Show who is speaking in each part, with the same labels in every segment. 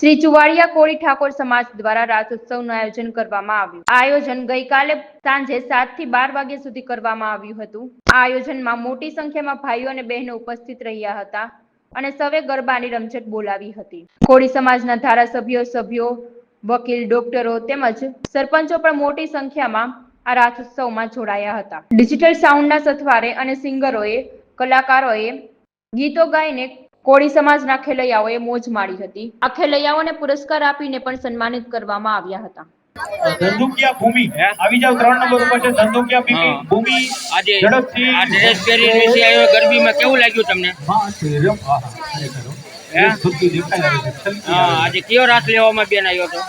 Speaker 1: શ્રી ચુવાડિયા કોળી ઠાકોર સમાજ દ્વારા રાસોત્સવનું આયોજન કરવામાં આવ્યું. આયોજન ગઈકાલે સાંજે સાતથી બાર વાગ્યા સુધી કરવામાં આવ્યું હતું. આ આયોજનમાં મોટી સંખ્યામાં ભાઈઓ અને બહેનો ઉપસ્થિત રહ્યા હતા અને સવે ગરબાની રમઝટ બોલાવી હતી. કોળી સમાજના ધારાસભ્યો, સભ્યો, વકીલ, ડોક્ટરો તેમજ સરપંચો પણ મોટી સંખ્યામાં આ રાસોત્સવમાં જોડાયા હતા. ડિજિટલ સાઉન્ડના સથવારે અને સિંગરોએ, કલાકારોએ ગીતો ગાઈને કોળી સમાજના ખેલૈયાઓએ મોજ માણી હતી. આ ખેલૈયાઓને પુરસ્કાર આપીને પણ સન્માનિત કરવામાં આવ્યા હતા.
Speaker 2: ધંધુકિયા ભૂમિ આવી જાવ ત્રણ નંબર ઉપર છે ધંધુકિયા ભૂમિ
Speaker 3: આજે
Speaker 2: ઝડપથી.
Speaker 3: આ ડ્રેસ પહેરીને વિશે આવ્યો ગરબીમાં કેવું લાગ્યું તમને?
Speaker 2: હા છે રમ હા હા ખરેખર હો.
Speaker 3: હે?
Speaker 2: એ ધુતી દેખાઈ આવે છે છલકી
Speaker 3: હા
Speaker 2: આવે
Speaker 3: આજે કયો રાસ લેવામાં બેન આવ્યો
Speaker 2: તો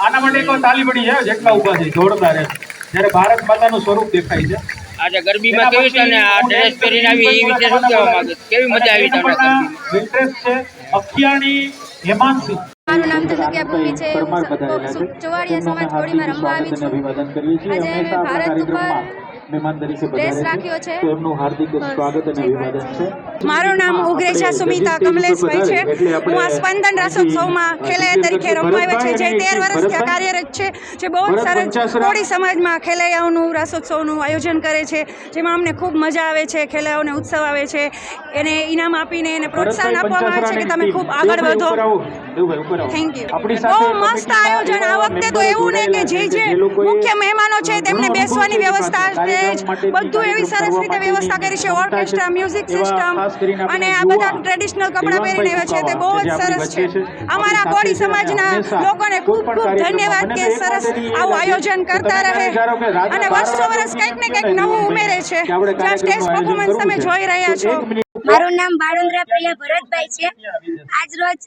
Speaker 2: આના માટે એક તાલી પડી છે જેટલા ઊભા છે જોરદાર જ્યારે ભારત માતાનું સ્વરૂપ દેખાય છે
Speaker 3: આજે ગરબીમાં કેવી તને આ ડ્રેસ પહેરીને આવી એ વિશે શું કહેવા માંગે કેવી મજા આવી તમને? ગરબીમાં
Speaker 2: છે. અખિયાણી હેમાંશી.
Speaker 4: મારું નામ ધનસુકિયા ભૂમિ છે. હું સ- સમાજ થોડીમાં રમવા આવી છું.
Speaker 5: અભિવાદન કરીએ
Speaker 4: આજે
Speaker 5: હંમેશા
Speaker 4: ભારત ઉપર
Speaker 5: કાર્યક્રમમાં મહેમાન
Speaker 4: ડ્રેસ રાખ્યો છે.
Speaker 5: તો એમનું હાર્દિક સ્વાગત અને અભિવાદન છે.
Speaker 6: મારું નામ ઉગ્રેશા સુમિતા કમલેશભાઈ છે. હું આ સ્પંદન રસોત્સવમાં ખેલૈયા તરીકે રમવા છે. જે તેર વર્ષથી કાર્યરત છે. જે બહુ જ સરસ કોળી સમાજમાં ખેલૈયાઓનું રાસોત્સવનું આયોજન કરે છે. જેમાં અમને ખૂબ મજા આવે છે. ખેલૈયાઓને ઉત્સવ આવે છે. એને ઇનામ આપીને એને પ્રોત્સાહન આપવામાં આવે છે કે તમે ખૂબ આગળ વધો. થેન્ક યુ બહુ મસ્ત આયોજન. આ વખતે તો એવું નહીં કે જે જે મુખ્ય મહેમાનો છે તેમને બેસવાની વ્યવસ્થા સ્ટેજ બધું એવી સરસ રીતે વ્યવસ્થા કરી છે. ઓર્કેસ્ટ્રા મ્યુઝિક સિસ્ટમ અને આ બધા ટ્રેડિશનલ કપડાં પહેરીને આવ્યા છે તે બહુ જ સરસ છે અમારા કોળી સમાજના લોકોને ખૂબ ખૂબ ધન્યવાદ કે સરસ આવું આયોજન કરતા રહે. અને વર્ષો વર્ષ કંઈક ને કંઈક નવું ઉમેરે છે. જ્યાં સ્ટેજ પરફોર્મન્સ તમે જોઈ રહ્યા છો.
Speaker 4: મારું નામ બાળુંદ્રા પ્રિયા ભરતભાઈ છે. આજ રોજ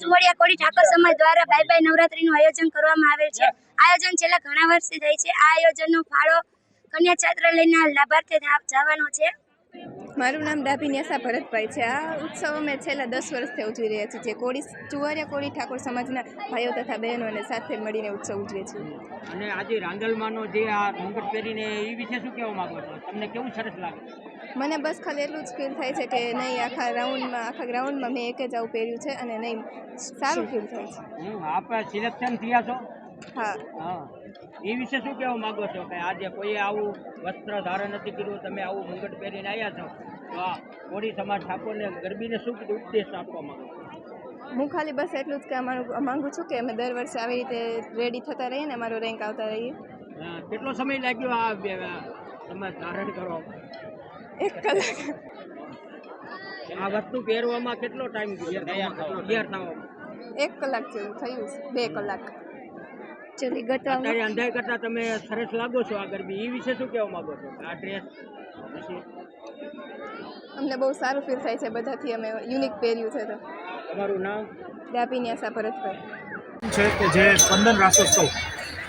Speaker 4: ચુવાડિયા કોળી ઠાકોર સમાજ દ્વારા બાય બાય નવરાત્રીનું આયોજન કરવામાં આવેલ છે. આયોજન છેલ્લા ઘણા વર્ષથી થાય છે. આ આયોજનનો ફાળો કન્યા છાત્રાલયના લાભાર્થે જવાનું જવાનો છે.
Speaker 7: મારું નામ ડાભી ન્યાસા ભરતભાઈ છે. આ ઉત્સવ અમે છેલ્લા દસ વર્ષથી ઉજવી રહ્યા છીએ. જે કોળી ચુવારિયા કોળી ઠાકોર સમાજના ભાઈઓ તથા બહેનોને સાથે મળીને ઉત્સવ ઉજવે છે.
Speaker 3: અને આજે રાંદલમાંનો જે આ ઘૂંઘટ પહેરીને એ વિશે શું કહેવા માગો છો? તમને કેવું સરસ લાગે?
Speaker 7: મને બસ ખાલી એટલું જ ફીલ થાય છે કે નહીં આખા રાઉન્ડમાં આખા ગ્રાઉન્ડમાં મેં એક જ આવું પહેર્યું છે અને નહીં સારું ફીલ થાય છે.
Speaker 3: હમ, આપ સિલેક્શન થયા છો?
Speaker 7: હા.
Speaker 3: હા. એ વિશે શું કહેવા માંગો છો? કે આજે કોઈએ આવું વસ્ત્ર ધારણ નથી કર્યું તમે આવું ઘૂંઘટ પહેરીને આવ્યા છો? તો આ કોળી સમાજ ઠાકોરને ગરબીને શું ઉપદેશ આપવા માગો
Speaker 7: હું ખાલી બસ એટલું જ કે માગું છું કે અમે દર વર્ષે આવી રીતે રેડી થતા રહીએ ને અમારો રેન્ક આવતા રહીએ.
Speaker 3: કેટલો સમય લાગ્યો આ આ ધારણ કરવામાં
Speaker 7: એક કલાક.
Speaker 3: આ વસ્તુ પહેરવામાં કેટલો ટાઈમ તૈયાર થવામાં
Speaker 7: એક કલાક જેવું થયું બે કલાક.
Speaker 4: ચલી ગત
Speaker 3: અત્યારે અંધાઈ કરતા તમે સરસ લાગો છો આ ગરબી. એ વિશે શું કહેવા માંગો છો? આ ડ્રેસ પછી
Speaker 7: અમને બહુ સારું ફીલ થાય છે બધાથી અમે યુનિક પહેર્યું છે તો.
Speaker 3: તમારું નામ?
Speaker 7: ડાભી ન્યાસા ભરતભાઈ.
Speaker 2: છે કે જે સ્પંદન રાસોત્સવ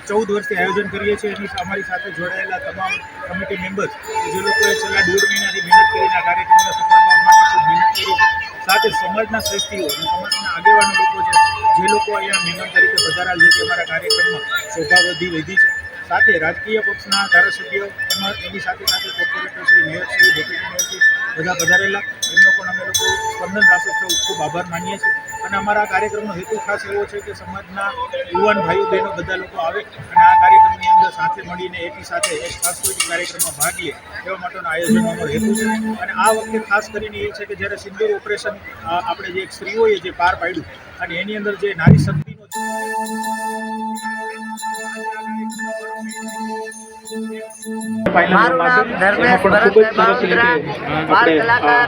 Speaker 2: ચૌદ વર્ષથી આયોજન કરીએ છીએ એની અમારી સાથે જોડાયેલા તમામ કમિટી મેમ્બર્સ જે લોકોએ છેલ્લા દોઢ મહિનાથી મહેનત કરીને આ કાર્યક્રમને સફળ કરવા માટે ખૂબ મહેનત કરી. છે સાથે સમાજના શ્રેષ્ઠીઓ અને સમાજના આગેવાનો લોકો છે જે લોકો અહીંયા મહેમાન તરીકે પધારેલ છે તે અમારા કાર્યક્રમમાં શોભા વધી વધી છે. સાથે રાજકીય પક્ષના ધારાસભ્યો એની સાથે સાથે કોર્પોરેટર શ્રી મેયરશ્રી ડેપ્યુટી મેયરશ્રી બધા પધારેલા. એમનો પણ અમે લોકો સ્પંદન રાસોત્સવ ખૂબ આભાર માનીએ છીએ. અને અમારા કાર્યક્રમનો હેતુ ખાસ એવો છે કે સમાજના યુવાન ભાઈઓ બહેનો બધા લોકો આવે અને આ કાર્યક્રમની અંદર સાથે મળીને એકી સાથે એક સાંસ્કૃતિક કાર્યક્રમમાં ભાગ લે એવા માટેનો આયોજનનો અમારો હેતુ છે. અને આ વખતે ખાસ કરીને એ છે કે જ્યારે સિંદૂર ઓપરેશન આપણે જે એક સ્ત્રીઓએ જે પાર પાડ્યું અને એની અંદર જે નારી શક્તિનો
Speaker 8: મારું નામ ધર્મેશ ભરતભાઈ બાવંદ્રા બાળ કલાકાર.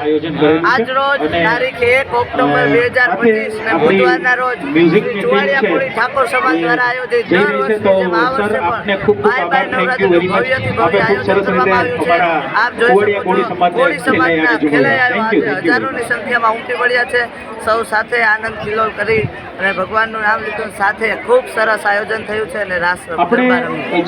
Speaker 8: આજ રોજ તારીખ એક ઓક્ટોબર બે હજાર પચીસ ને બુધવારના રોજ કોળી ઠાકોર સમાજ દ્વારા આયોજિત દર વર્ષની જેમ આ વર્ષે પણ બાય બાય નવરાત્રીનું ભવ્યથી ભવ્ય આયોજન કરવામાં આવ્યું છે. આપ જોઈ શકો છો કોળી સમાજના ખેલૈયાઓ આજે હજારોની સંખ્યામાં ઉમટી પડ્યા છે. સૌ સાથે આનંદ કિલોલ કરી અને ભગવાનનું નામ લીધું સાથે ખૂબ સરસ આયોજન થયું છે અને રાસ.